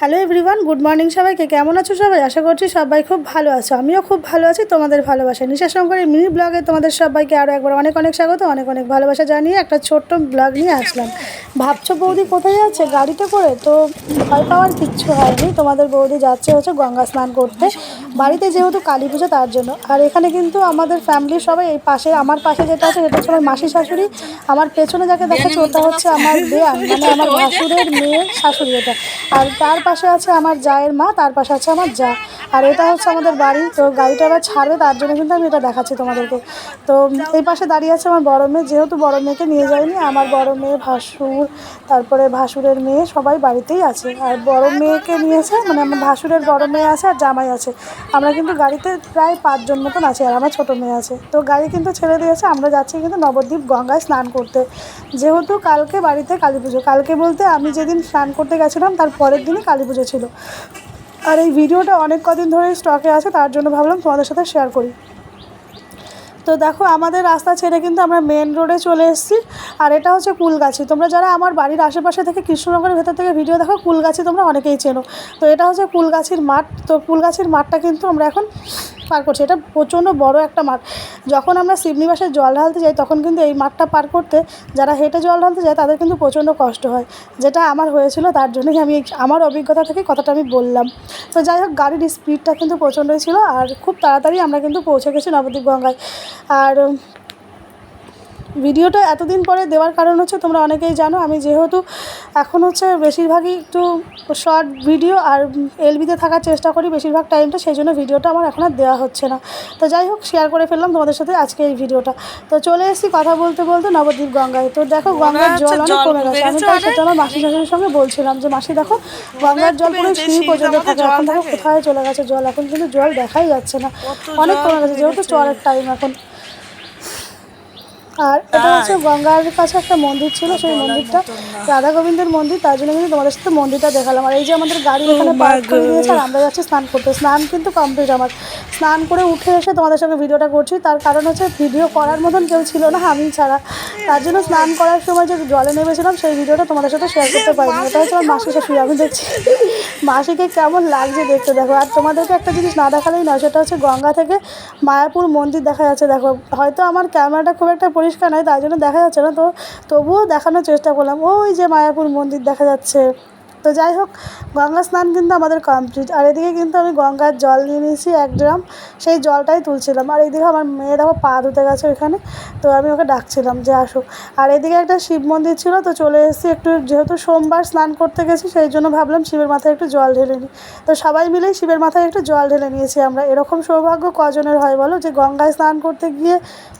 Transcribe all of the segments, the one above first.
Hello everyone good morning সবাইকে। কেমন আছো সবাই? আশা করছি সবাই খুব ভালো আছো। আমিও খুব ভালো আছি, তোমাদের ভালোবাসা নিশা শঙ্করের মিনি ব্লগে তোমাদের সবাইকে আরও একবার অনেক অনেক স্বাগত, অনেক অনেক ভালোবাসা জানিয়ে একটা ছোট্ট ব্লগ নিয়ে আসলাম। ভাবছ বৌদি কোথায় যাচ্ছে? গাড়িতে করে? তো ভয় পাওয়ার কিচ্ছু হয়নি। তোমাদের বৌদি যাচ্ছে হচ্ছে গঙ্গা স্নান করতে। বাড়িতে যেহেতু কালী পুজো, তার জন্য। আর এখানে কিন্তু আমাদের ফ্যামিলির সবাই এই পাশে, আমার পাশে যেটা আছে, সেটা হচ্ছে আমার মাসি শাশুড়ি। আমার পেছনে যাকে দেখাচ্ছে, ওটা হচ্ছে আমার বেয়ান মানে আমার ভাসুরের মেয়ের শাশুড়ি এটা। আর তার পাশে আছে আমার জায়ের মা, তার পাশে আছে আমার যা আর এটা হচ্ছে আমাদের বাড়ি। তো গাড়িটা এবার ছাড়বে, তার জন্য কিন্তু আমি এটা দেখাচ্ছি তোমাদেরকে। তো এই পাশে দাঁড়িয়ে আছে আমার বড় মেয়ে। যেহেতু বড় মেয়েকে নিয়ে যায়নি আমার বড় মেয়ে ভাসুর, তারপরে ভাসুরের মেয়ে সবাই বাড়িতেই আছে। আর বড় মেয়েকে নিয়েছে মানে আমার ভাসুরের বড় মেয়ে আছে আর জামাই আছে। আমরা কিন্তু গাড়িতে প্রায় পাঁচজন মতন আছি আর আমার ছোটো মেয়ে আছে। তো গাড়ি কিন্তু ছেড়ে দিয়েছে, আমরা যাচ্ছি কিন্তু নবদ্বীপ গঙ্গায় স্নান করতে। যেহেতু কালকে বাড়িতে কালী পুজো, কালকে বলতে আমি যেদিন স্নান করতে গেছিলাম, তার পরের দিনই কালী পুজো ছিল। আর এই ভিডিওটা অনেক কদিন ধরে স্টকে আছে, তার জন্য ভাবলাম তোমাদের সাথে শেয়ার করি। তো দেখো, আমাদের রাস্তা ছেড়ে কিন্তু আমরা মেন রোডে চলে এসেছি, আর এটা হচ্ছে কুলগাছি। তোমরা যারা আমার বাড়ির আশেপাশে থেকে কৃষ্ণনগরের ভেতর থেকে ভিডিও দেখো, কুলগাছি তোমরা অনেকেই চেনো। তো এটা হচ্ছে কুলগাছির মাঠ, তো কুলগাছির মাঠটা কিন্তু আমরা এখন পার করছে। এটা প্রচণ্ড বড় একটা মাঠ। যখন আমরা শিবনিবাসে জল ঢালতে যাই, তখন কিন্তু এই মাঠটা পার করতে যারা হেঁটে জল ঢালতে যায়, তাদের কিন্তু প্রচণ্ড কষ্ট হয়। যেটা আমার হয়েছিল, তার জন্যই আমি আমার অভিজ্ঞতা থেকে কথাটা আমি বললাম। তো যাই হোক, গাড়ির স্পিডটা কিন্তু প্রচণ্ডই ছিল, আর খুব তাড়াতাড়ি আমরা কিন্তু পৌঁছে গেছি নবদ্বীপ গঙ্গায় আর ভিডিওটা এতদিন পরে দেওয়ার কারণ হচ্ছে তোমরা অনেকেই জানো আমি যেহেতু এখন হচ্ছে বেশিরভাগই একটু শর্ট ভিডিও আর এলবিতে থাকার চেষ্টা করি বেশিরভাগ টাইমটা সেই জন্য ভিডিওটা আমার এখন আর দেওয়া হচ্ছে না। তো যাই হোক শেয়ার করে ফেললাম তোমাদের সাথে আজকে এই ভিডিওটা। তো চলে এসেছি কথা বলতে বলতে নবদ্বীপ গঙ্গায়। তো দেখো গঙ্গার জল অনেক কমে গেছে। আমি তাই সেটা আমার মাসি শাশুড়ির সঙ্গে বলছিলাম যে মাসি দেখো গঙ্গার জল পুরো সিঁড়ি পর্যন্ত থাকে এখন দেখো কোথায় চলে গেছে জল? এখন কিন্তু জল দেখাই যাচ্ছে না। অনেক কমে গেছে যেহেতু চরের টাইম এখন। আর এটা হচ্ছে গঙ্গার কাছে একটা মন্দির ছিল সেই মন্দিরটা। রাধা গোবিন্দের মন্দির তার জন্য কিন্তু তোমাদের সাথে মন্দিরটা দেখালাম। আর এই যে আমাদের গাড়ি এখানে পার্ক করে দিয়েছে আর আমরা যাচ্ছি স্নান করতে। স্নান কিন্তু কমপ্লিট আমার। স্নান করে উঠে এসে তোমাদের সঙ্গে ভিডিওটা করছি। তার কারণ হচ্ছে ভিডিও করার মতন কেউ ছিল না আমি ছাড়া। তার জন্য স্নান করার সময় যে জলে নেমেছিলাম সেই ভিডিওটা তোমাদের সাথে শেয়ার করতে পারিনি। এটা হচ্ছে আমার মাসি শাশুড়ি আমি দেখছি। মাসিকে কেমন লাগছে দেখতে দেখো। আর তোমাদেরকে একটা জিনিস না দেখালেই নয়, সেটা হচ্ছে গঙ্গা থেকে মায়াপুর মন্দির দেখা যাচ্ছে। দেখো, হয়তো আমার ক্যামেরাটা খুব একটা পরিষ্কার নয়, তাই জন্য দেখা যাচ্ছে না। তো তবুও দেখানোর চেষ্টা করলাম। ওই যে মায়াপুর মন্দির দেখা যাচ্ছে। তো যাই হোক, গঙ্গা স্নান কিন্তু আমাদের কমপ্লিট আর এদিকে কিন্তু আমি গঙ্গার জল নিয়ে নিয়েছি এক ড্রাম। সেই জলটাই তুলছিলাম। আর এইদিকে আমার মেয়ে দেখো পা ধুতে গেছে ওইখানে তো আমি ওকে ডাকছিলাম যে আসুক আর এদিকে একটা শিব মন্দির ছিল, তো চলে এসেছি একটু, যেহেতু সোমবার স্নান করতে গেছি, সেই জন্য ভাবলাম শিবের মাথায় একটু জল ঢেলে নিই। তো সবাই মিলেই শিবের মাথায় একটু জল ঢেলে নিয়েছি আমরা। এরকম সৌভাগ্য কজনের হয় বলো যে গঙ্গায় স্নান করতে গিয়ে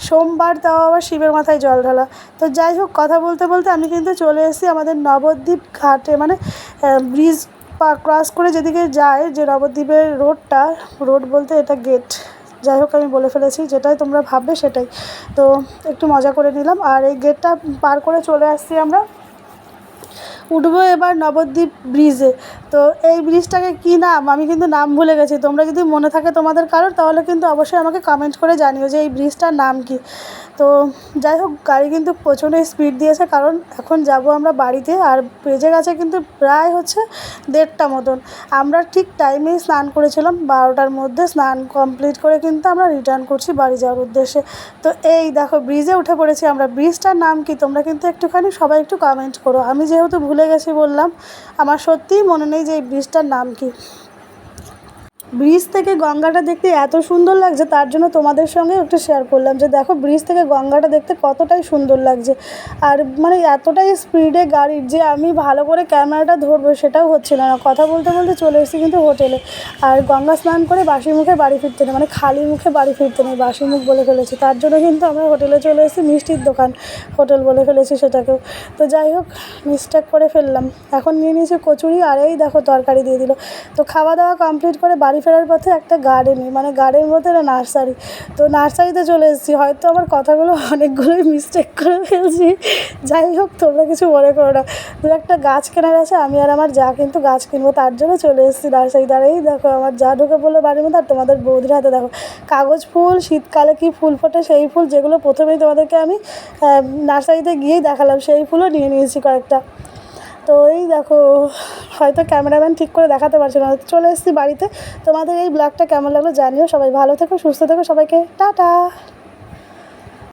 সোমবার তাও আবার শিবের মাথায় জল ঢালা। তো যাই হোক, কথা বলতে বলতে আমি কিন্তু চলে এসেছি আমাদের নবদ্বীপ ঘাটে। মানে ব্রিজ পা ক্রস করে যেদিকে যায় যে নবদ্বীপের রোডটা রোড বলতে এটা গেট যাই হোক, আমি বলে ফেলেছি, যেটাই তোমরা ভাববে সেটাই। তো একটু মজা করে নিলাম। আর এই গেটটা পার করে চলে আসছি আমরা। উঠবো এবার নবদ্বীপ ব্রিজে তো এই ব্রিজটাকে কী নাম? আমি কিন্তু নাম ভুলে গেছি। তোমরা যদি মনে থাকে তোমাদের কারোর, তাহলে কিন্তু অবশ্যই আমাকে কমেন্ট করে জানিও যে এই ব্রিজটার নাম কি। তো যাই হোক, গাড়ি কিন্তু প্রচণ্ড স্পিড দিয়েছে, কারণ এখন যাব আমরা বাড়িতে, আর বেজে গেছে কিন্তু প্রায় হচ্ছে দেড়টা মতন। আমরা ঠিক টাইমেই স্নান করেছিলাম, বারোটার মধ্যে স্নান কমপ্লিট করে কিন্তু আমরা রিটার্ন করছি বাড়ি যাওয়ার উদ্দেশ্যে। তো এই দেখো ব্রিজে উঠে পড়েছি আমরা। ব্রিজটার নাম কি? তোমরা কিন্তু একটুখানি সবাই একটু কমেন্ট করো। আমি যেহেতু ভুলে গেছি বললাম, আমার সত্যিই মনে নেই যে এই ব্রিজটার নাম কি? ব্রিজ থেকে গঙ্গাটা দেখতে এত সুন্দর লাগছে, তার জন্য তোমাদের সঙ্গে একটু শেয়ার করলাম যে দেখো ব্রিজ থেকে গঙ্গাটা দেখতে কতটাই সুন্দর লাগছে। আর মানে এতটাই স্পিডে গাড়ির যে আমি ভালো করে ক্যামেরাটা ধরবো সেটাও হচ্ছিল না। কথা বলতে বলতে চলে এসেছি কিন্তু হোটেলে আর গঙ্গা স্নান করে বাসি মুখে বাড়ি ফিরতে নেই মানে খালি মুখে বাড়ি ফিরতে নেই, বাসি মুখ বলে ফেলেছি। তার জন্য কিন্তু আমরা হোটেলে চলে এসেছি, মিষ্টির দোকান হোটেল বলে ফেলেছি সেটাকেও। তো যাই হোক মিস্টেক করে ফেললাম। এখন নিয়ে নিয়েছি কচুরি আর এই দেখো তরকারি দিয়ে দিল। তো খাওয়া দাওয়া কমপ্লিট করে বাড়ি ফেরার পথে একটা গার্ডেনই মানে গার্ডেন বলতে একটা নার্সারি তো নার্সারিতে চলে এসেছি। হয়তো আমার কথাগুলো অনেকগুলোই মিস্টেক করে ফেলছি। যাই হোক, তোমরা কিছু মনে করো না। দু একটা গাছ কেনার আছে, আমি আর আমার যা কিন্তু গাছ কিনবো, তার জন্য চলে এসেছি নার্সারি এই দেখো, আমার যা ঢুকে পড়ল বাড়ির মধ্যে, আর তোমাদের বৌদির হাতে দেখো, কাগজ ফুল, শীতকালে কি ফুল ফোটে, সেই ফুল যেগুলো প্রথমেই তোমাদেরকে আমি নার্সারিতে গিয়েই দেখালাম, সেই ফুলও নিয়ে নিয়েছি কয়েকটা। তো এই দেখো হয়তো ক্যামেরাম্যান ঠিক করে দেখাতে পারছে না। চলে এসেছি বাড়িতে। তোমাদের এই ব্লগটা কেমন লাগল জানিও। সবাই ভালো থেকো, সুস্থ থেকো। সবাইকে টাটা।